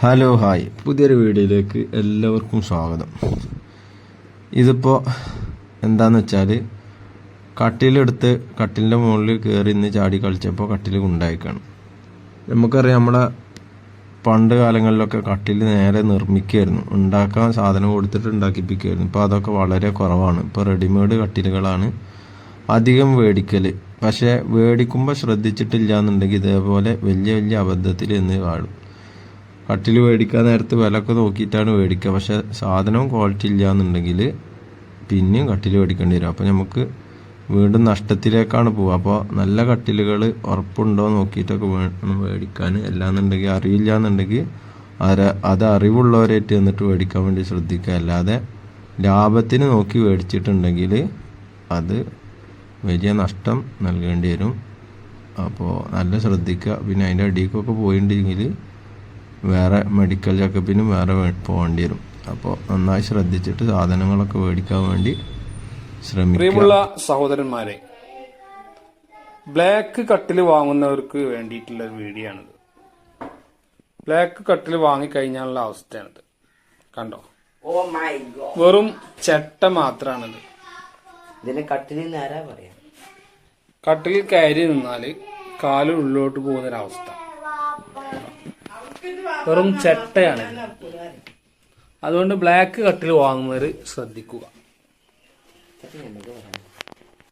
Hello hi പുതിയൊരു വീഡിയോയിലേക്ക് എല്ലാവർക്കും സ്വാഗതം. ഇതിപ്പോൾ എന്താണെന്ന് വെച്ചാൽ കട്ടിലെടുത്ത് കട്ടിലിന്റെ മുകളിൽ കയറി ഇന്ന് ചാടി കളിച്ചപ്പോൾ കട്ടിൽ ഉണ്ടായിക്കാണ് നമുക്കറിയാം നമ്മുടെ പണ്ട് കാലങ്ങളിലൊക്കെ കട്ടിൽ നേരെ നിർമ്മിക്കുമായിരുന്നു ഉണ്ടാക്കാൻ സാധനം കൊടുത്തിട്ട് ഉണ്ടാക്കിപ്പിക്കുമായിരുന്നു ഇപ്പോൾ അതൊക്കെ വളരെ കുറവാണ്. ഇപ്പോൾ റെഡിമെയ്ഡ് കട്ടിലുകളാണ് അധികം മേടിക്കൽ പക്ഷേ മേടിക്കുമ്പോൾ ശ്രദ്ധിച്ചിട്ടില്ല എന്നുണ്ടെങ്കിൽ ഇതേപോലെ വലിയ വലിയ അബദ്ധത്തിൽ എന്ന് കാണും കട്ടിൽ മേടിക്കാൻ നേരത്ത് വിലയൊക്കെ നോക്കിയിട്ടാണ് മേടിക്കുക. പക്ഷെ സാധനവും ക്വാളിറ്റി ഇല്ല എന്നുണ്ടെങ്കിൽ പിന്നെയും കട്ടിൽ മേടിക്കേണ്ടി വരും. അപ്പോൾ നമുക്ക് വീണ്ടും നഷ്ടത്തിലേക്കാണ് പോവുക. അപ്പോൾ നല്ല കട്ടിലുകൾ ഉറപ്പുണ്ടോ നോക്കിയിട്ടൊക്കെ വേണം മേടിക്കാൻ. അല്ലാന്നുണ്ടെങ്കിൽ അറിയില്ല എന്നുണ്ടെങ്കിൽ അത് അറിവുള്ളവരായിട്ട് എന്നിട്ട് മേടിക്കാൻ വേണ്ടി ശ്രദ്ധിക്കുക. അല്ലാതെ ലാഭത്തിന് നോക്കി മേടിച്ചിട്ടുണ്ടെങ്കിൽ അത് വലിയ നഷ്ടം നൽകേണ്ടി വരും. അപ്പോൾ നല്ല ശ്രദ്ധിക്കുക. പിന്നെ അതിന്റെ അടിക്കൊക്കെ പോയിട്ടുണ്ടെങ്കിൽ വേറെ മെഡിക്കൽ ചെക്കപ്പിനും വേറെ പോകേണ്ടി വരും. അപ്പോൾ നന്നായി ശ്രദ്ധിച്ചിട്ട് സാധനങ്ങളൊക്കെ മേടിക്കാൻ വേണ്ടി ശ്രമിക്കുക. സഹോദരന്മാരെ ബ്ലാക്ക് കട്ടിൽ വാങ്ങുന്നവർക്ക് വേണ്ടിയിട്ടുള്ള ഒരു വീഡിയോ ആണിത് ബ്ലാക്ക് കട്ടിൽ വാങ്ങിക്കഴിഞ്ഞാലുള്ള അവസ്ഥയാണിത്. കണ്ടോ? ഗോഡ് വെറും ചട്ട മാത്രാണിത്. ഇതിന് കട്ടിലിൽ കയറി നിന്നാൽ കാൽ ഉള്ളിലോട്ട് പോകുന്നൊരവസ്ഥ വെറും ചട്ടയാണ് അതുകൊണ്ട് ബ്ലാക്ക് കട്ടിൽ വാങ്ങുന്നവർ ശ്രദ്ധിക്കുക.